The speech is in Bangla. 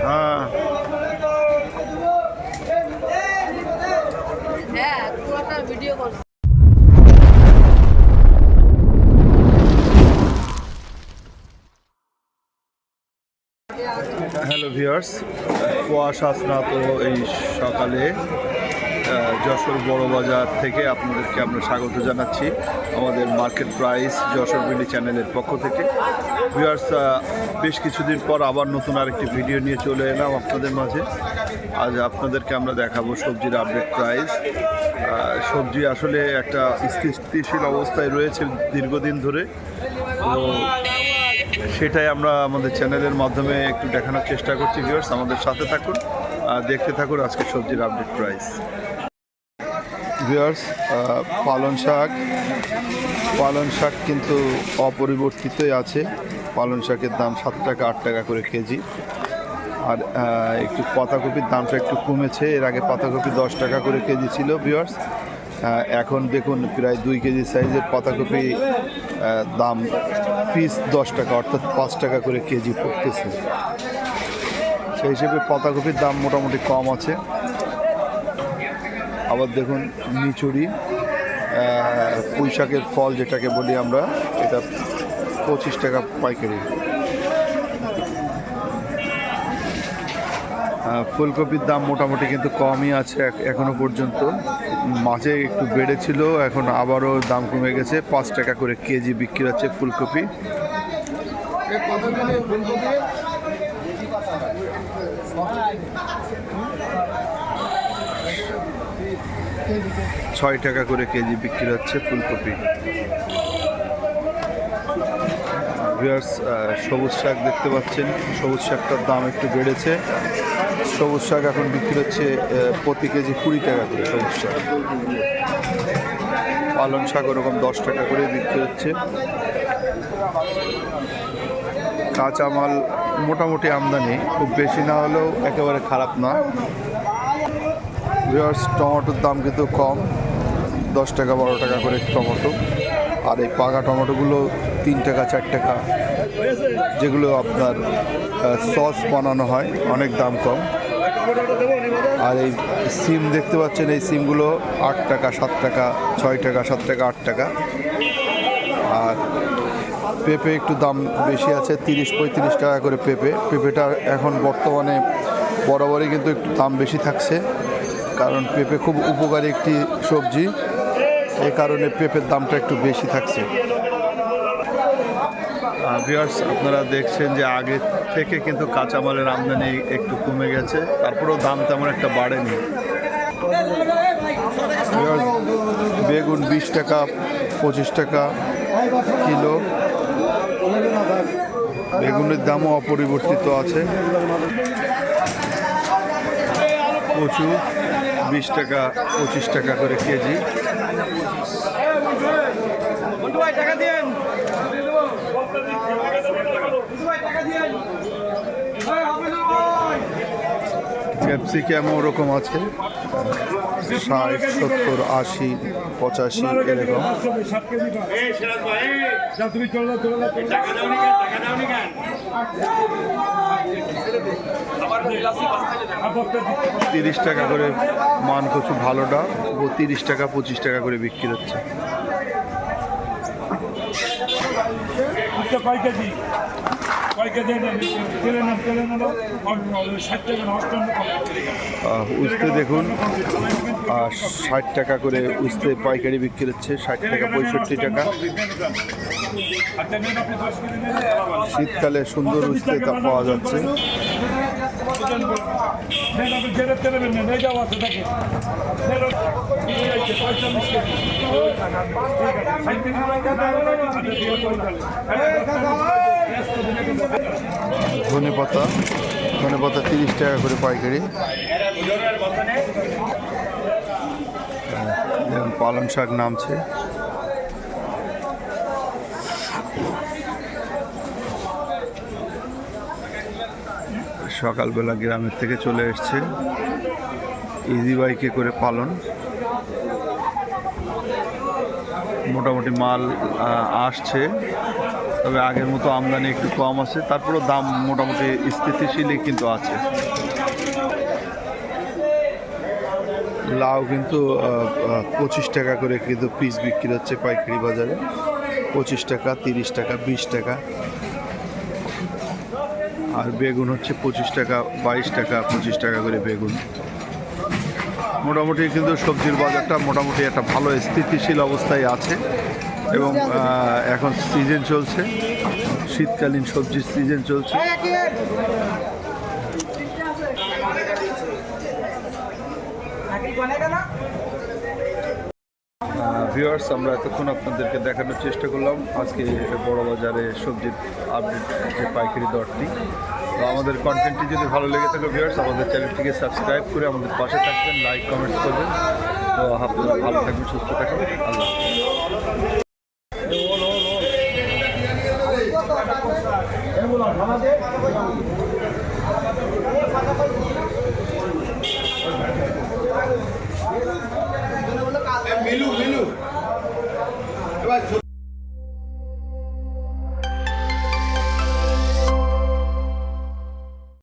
হ্যাঁ হ্যাঁ পুরোটা ভিডিও করছি হ্যালো ভিউয়ার্স, কুয়াশা স্নাত এই সকালে যশোর বড় বাজার থেকে আপনাদেরকে আমরা স্বাগত জানাচ্ছি আমাদের মার্কেট প্রাইস যশোর বিডি চ্যানেলের পক্ষ থেকে। ভিউয়ার্স বেশ কিছুদিন পর আবার নতুন আরেকটি ভিডিও নিয়ে চলে এলাম আপনাদের মাঝে। আজ আপনাদেরকে আমরা দেখাবো সবজির আপডেট প্রাইস সবজি আসলে একটা স্থিতিশীল অবস্থায় রয়েছে দীর্ঘদিন ধরে। তো সেটাই আমরা আমাদের চ্যানেলের মাধ্যমে একটু দেখানোর চেষ্টা করছি ভিউয়ার্স আমাদের সাথে থাকুন আর দেখতে থাকুন আজকে সবজির আপডেট প্রাইস ভিউয়ার্স পালন শাক পালন শাক কিন্তু অপরিবর্তিতই আছে। পালন শাকের দাম সাত টাকা, আট টাকা করে কেজি। আর একটু পাতাকপির দামটা একটু কমেছে, এর আগে পাতাকপি দশ টাকা করে কেজি ছিল ভিউয়ার্স এখন দেখুন প্রায় দুই কেজি সাইজের পাতাকপি দাম পিস দশ টাকা, অর্থাৎ পাঁচ টাকা করে কেজি পড়তেছে। সেই হিসেবে পাতাকপির দাম মোটামুটি কম আছে। আবার দেখুন নিচুরি পুঁই শাকের ফল যেটাকে বলি আমরা, এটা পঁচিশ টাকা পাইকারি। ফুলকপির দাম মোটামুটি কিন্তু কমই আছে এখ- এখনও পর্যন্ত। মাঝে একটু বেড়েছিল, এখন আবারও দাম কমে গেছে। পাঁচ টাকা করে কেজি বিক্রি হচ্ছে ফুলকপি। ছয় টাকা করে কেজি বিক্রি হচ্ছে ফুলকপি। ভিউয়ার্স সবুজ শাক দেখতে পাচ্ছেন। সবুজ শাকটার দাম একটু বেড়েছে। সবুজ শাক এখন বিক্রি হচ্ছে প্রতি কেজি কুড়ি টাকা করে সবুজ শাক। পালং শাক ওরকম দশ টাকা করে বিক্রি হচ্ছে। কাঁচামাল মোটামুটি আমদানি, খুব বেশি না হলেও একেবারে খারাপ না। ভিউয়ার্স টমেটোর দাম কিন্তু কম। দশ টাকা, বারো টাকা করে টমেটো। আর এই পাকা টমেটোগুলো তিন টাকা, চার টাকা, যেগুলো আপনার সস বানানো হয়, অনেক দাম কম। আর এই সিম দেখতে পাচ্ছেন, এই সিমগুলো আট টাকা, সাত টাকা, ছয় টাকা, সাত টাকা, আট টাকা। আর পেঁপে একটু দাম বেশি আছে, তিরিশ, পঁয়ত্রিশ টাকা করে পেঁপে। পেঁপেটা এখন বর্তমানে বরাবরই কিন্তু একটু দাম বেশি থাকছে, কারণ পেঁপে খুব উপকারী একটি সবজি। এই কারণে পেঁপের দামটা একটু বেশি থাকছে। ভিউয়ার্স আপনারা দেখছেন যে আগে থেকে কিন্তু কাঁচামালের আমদানি একটু কমে গেছে। তারপরেও দাম তেমন একটা বাড়েনি। বেগুন বিশ টাকা, পঁচিশ টাকা কিলো। বেগুনের দামও অপরিবর্তিত আছে। কচু বিশ টাকা, পঁচিশ টাকা করে কেজি। ক্যাপসিকামও ওরকম আছে? ষাট, সত্তর, আশি, পঁচাশি, এরকম। তিরিশ টাকা করে মান কচু ভালোটা, ও তিরিশ টাকা, পঁচিশ টাকা করে বিক্রি হচ্ছে। আচ্ছা কয় কেজি? কয় কেজি তেলে নাম তেলে নাম ষাট টাকা অষ্টান্ন দেখুন। আর ষাট টাকা করে উস্তে পাইকারি বিক্রি হচ্ছে ষাট টাকা পঁয়ষট্টি টাকা। আচ্ছা শীতকালে সুন্দর উস্তে তা পাওয়া যাচ্ছে। ধনে পাতা ধনে পাতা তিরিশ টাকা করে পাইকারি। পালং শাক নামছে। সকালবেলা গ্রামের থেকে চলে এসছে। ইজি বাইকে করে পালন। মোটামুটি মাল আসছে। তবে আগের মতো আমদানি একটু কম আছে। তারপরেও দাম মোটামুটি স্থিতিশীলই কিন্তু আছে। লাউ কিন্তু পঁচিশ টাকা করে কিন্তু পিস বিক্রি হচ্ছে পাইকারি বাজারে। পঁচিশ টাকা, তিরিশ টাকা, বিশ টাকা। আর বেগুন হচ্ছে পঁচিশ টাকা, বাইশ টাকা, পঁচিশ টাকা করে বেগুন। মোটামুটি কিন্তু সবজির বাজারটা মোটামুটি একটা ভালো স্থিতিশীল অবস্থায় আছে এবং এখন সিজন চলছে। শীতকালীন সবজির সিজন চলছে। ভিউয়ার্স, আমরা এতক্ষণ আপনাদেরকে দেখানোর চেষ্টা করলাম। আজকে বড় বাজারে সবজির আপডেট যে পাইকারি দরটি। তো আমাদের কন্টেন্টটি যদি ভালো লেগে থাকে ভিউয়ার্স, আমাদের চ্যানেলটিকে সাবস্ক্রাইব করে আমাদের পাশে থাকবেন লাইক কমেন্ট করবেন। তো আপনারা ভালো থাকবেন, সুস্থ থাকবেন। আল্লাহ মিলু।